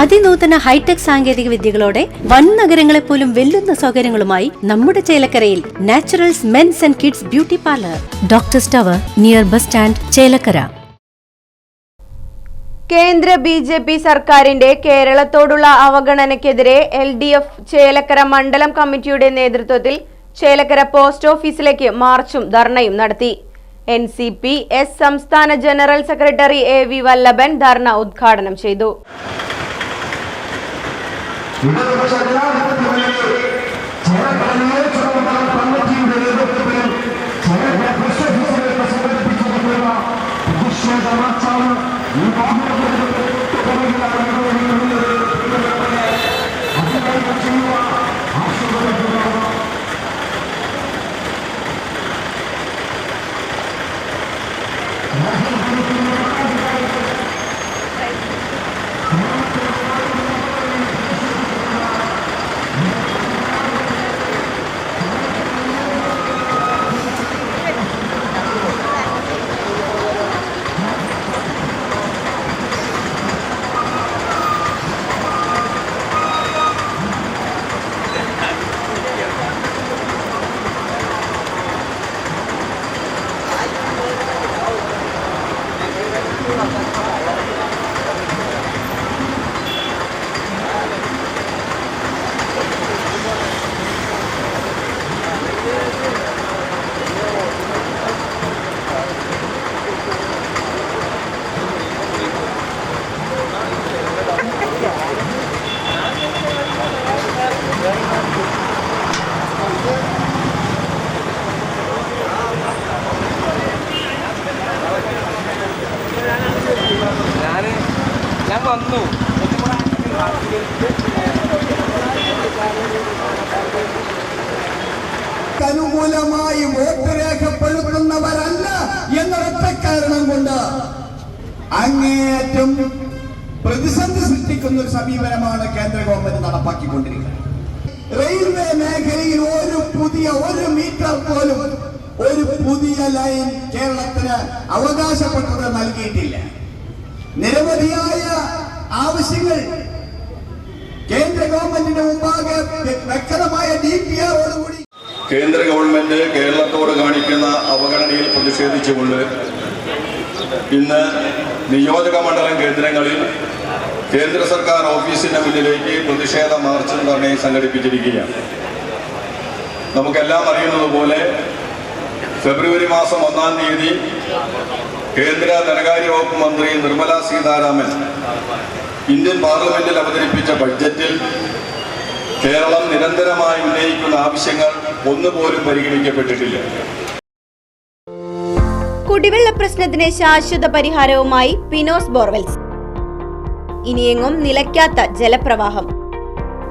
അതിനൂതന hi tech സാങ്കേതിക വിദ്യകളോടെ വൻ നഗരങ്ങളെ പോലും വെല്ലുന്ന സൗകര്യങ്ങളുമായി നമ്മുടെ ചേലക്കരയിൽ naturals men's and kids beauty parlour. Doctor സ്റ്റവർ near bus stand Chelakkara. കേന്ദ്ര ബി ജെ പി സർക്കാരിന്റെ കേരളത്തോടുള്ള അവഗണനയ്ക്കെതിരെ എൽ ഡി എഫ് ചേലക്കര മണ്ഡലം കമ്മിറ്റിയുടെ നേതൃത്വത്തിൽ ചേലക്കര പോസ്റ്റ് ഓഫീസിലേക്ക് മാർച്ചും ധർണയും നടത്തി. എൻ സി പി എസ് സംസ്ഥാന general secretary A V Vallabhan dharna ഉദ്ഘാടനം ചെയ്തു. ഇടതുപക്ഷ ജനാധിപത്യങ്ങളിലെ ചേർക്കലിലെ ചുമതല കമ്മിറ്റിയുടെ നേതൃത്വത്തിൽ ചേർക്കൽ വന്നു. അനുകൂലമായി വോട്ട് രേഖപ്പെടുത്തുന്നവരല്ല എന്നൊരൊറ്റ കാരണം കൊണ്ട് അങ്ങേയറ്റം പ്രതിസന്ധി സൃഷ്ടിക്കുന്ന ഒരു സമീപനമാണ് കേന്ദ്ര ഗവൺമെന്റ് നടപ്പാക്കിക്കൊണ്ടിരിക്കുന്നത്. റെയിൽവേ മേഖലയിൽ ഒരു പുതിയ ഒരു മീറ്റർ പോലും ഒരു പുതിയ ലൈൻ കേരളത്തിന് അവകാശപ്പെട്ടത് നൽകിയിട്ടില്ല. നിരവധിയായ ആവശ്യങ്ങൾ കേന്ദ്ര ഗവൺമെന്റിന് മുമ്പാകെ വ്യക്തമായ ഡി പി ആറോടുകൂടി കേന്ദ്ര ഗവൺമെന്റ് കേരളത്തോട് കാണിക്കുന്ന അവഗണനയിൽ പ്രതിഷേധിച്ചുകൊണ്ട് ഇന്ന് നിയോജക മണ്ഡലം കേന്ദ്രങ്ങളിൽ കേന്ദ്ര സർക്കാർ ഓഫീസിന്റെ മുന്നിലേക്ക് പ്രതിഷേധ മാർച്ച് തന്നെ സംഘടിപ്പിച്ചിരിക്കുകയാണ്. നമുക്കെല്ലാം അറിയുന്നത് പോലെ ഫെബ്രുവരി മാസം ഒന്നാം തീയതി കേന്ദ്ര ധനകാര്യ വകുപ്പ് മന്ത്രി നിർമ്മല സീതാരാമൻ ഇന്ത്യൻ പാർലമെന്റിൽ അവതരിപ്പിച്ച ബഡ്ജറ്റിൽ കേരളം നിരന്തരമായി ഉന്നയിക്കുന്ന ആവശ്യങ്ങൾ ഒന്നുപോലും പരിഗണിക്കപ്പെട്ടിട്ടില്ല. കുടിവെള്ള പ്രശ്നത്തിന് ശാശ്വത പരിഹാരവുമായി പിനോസ് ബോർവെൽസ്. ഇനിയെങ്ങും നിലയ്ക്കാത്ത ജലപ്രവാഹം.